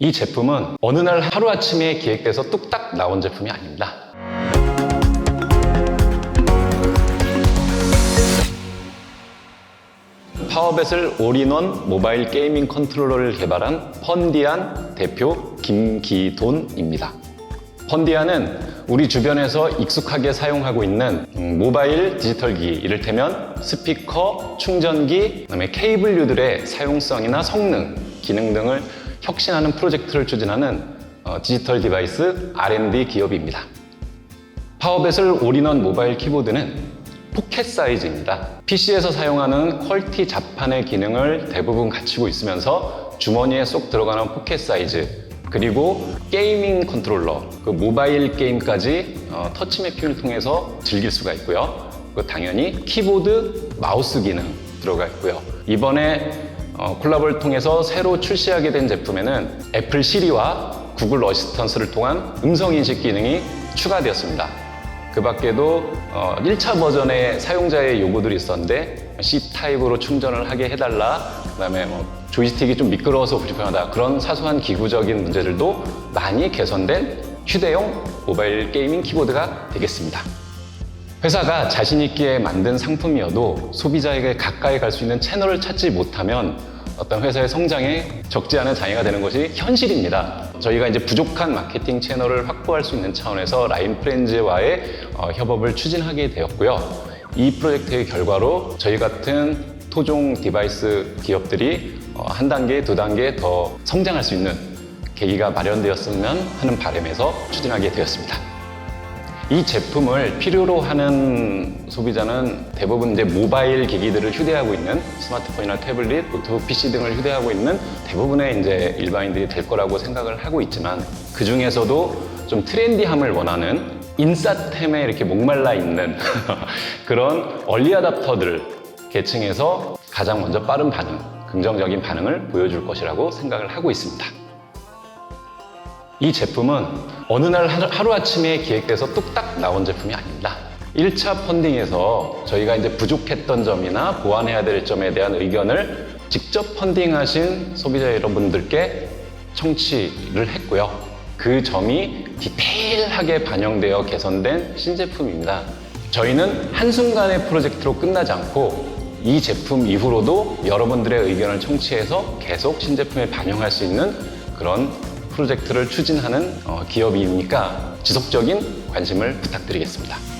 이 제품은 어느 날 하루아침에 기획돼서 뚝딱 나온 제품이 아닙니다. 파워벳을 올인원 모바일 게이밍 컨트롤러를 개발한 펀디안 대표 김기돈입니다. 펀디안은 우리 주변에서 익숙하게 사용하고 있는 음, 모바일 디지털 기기, 이를테면 스피커, 충전기, 그다음에 케이블류들의 사용성이나 성능, 기능 등을 혁신하는 프로젝트를 추진하는 어, 디지털 디바이스 R&D 기업입니다. 파워벳을 올인원 모바일 키보드는 포켓 사이즈입니다. PC에서 사용하는 퀄티 자판의 기능을 대부분 갖추고 있으면서 주머니에 쏙 들어가는 포켓 사이즈 그리고 게이밍 컨트롤러, 그 모바일 게임까지 어, 터치 매핑을 통해서 즐길 수가 있고요. 그 당연히 키보드, 마우스 기능 들어가 있고요. 이번에 어, 콜라보를 통해서 새로 출시하게 된 제품에는 애플 시리와 구글 어시스턴스를 통한 음성 인식 기능이 추가되었습니다. 그 밖에도 1차 버전의 사용자의 요구들이 있었는데 C 타입으로 충전을 하게 해달라 그 다음에 뭐 조이스틱이 좀 미끄러워서 불편하다 그런 사소한 기구적인 문제들도 많이 개선된 휴대용 모바일 게이밍 키보드가 되겠습니다. 회사가 자신 있게 만든 상품이어도 소비자에게 가까이 갈 수 있는 채널을 찾지 못하면 어떤 회사의 성장에 적지 않은 장애가 되는 것이 현실입니다. 저희가 이제 부족한 마케팅 채널을 확보할 수 있는 차원에서 라인 프렌즈와의 어, 협업을 추진하게 되었고요. 이 프로젝트의 결과로 저희 같은 토종 디바이스 기업들이 어, 한 단계, 두 단계 더 성장할 수 있는 계기가 마련되었으면 하는 바람에서 추진하게 되었습니다. 이 제품을 필요로 하는 소비자는 대부분 이제 모바일 기기들을 휴대하고 있는 스마트폰이나 태블릿, 노트북 PC 등을 휴대하고 있는 대부분의 이제 일반인들이 될 거라고 생각을 하고 있지만 그 중에서도 좀 트렌디함을 원하는 인싸템에 이렇게 목말라 있는 그런 얼리 아답터들 계층에서 가장 먼저 빠른 반응, 긍정적인 반응을 보여줄 것이라고 생각을 하고 있습니다. 이 제품은 어느 날 하루- 하루아침에 기획돼서 뚝딱 나온 제품이 아닙니다. 1차 펀딩에서 저희가 이제 부족했던 점이나 보완해야 될 점에 대한 의견을 직접 펀딩하신 소비자 여러분들께 청취를 했고요. 그 점이 디테일하게 반영되어 개선된 신제품입니다. 저희는 한순간의 프로젝트로 끝나지 않고 이 제품 이후로도 여러분들의 의견을 청취해서 계속 신제품에 반영할 수 있는 그런 프로젝트를 추진하는 어, 기업이니까 지속적인 관심을 부탁드리겠습니다.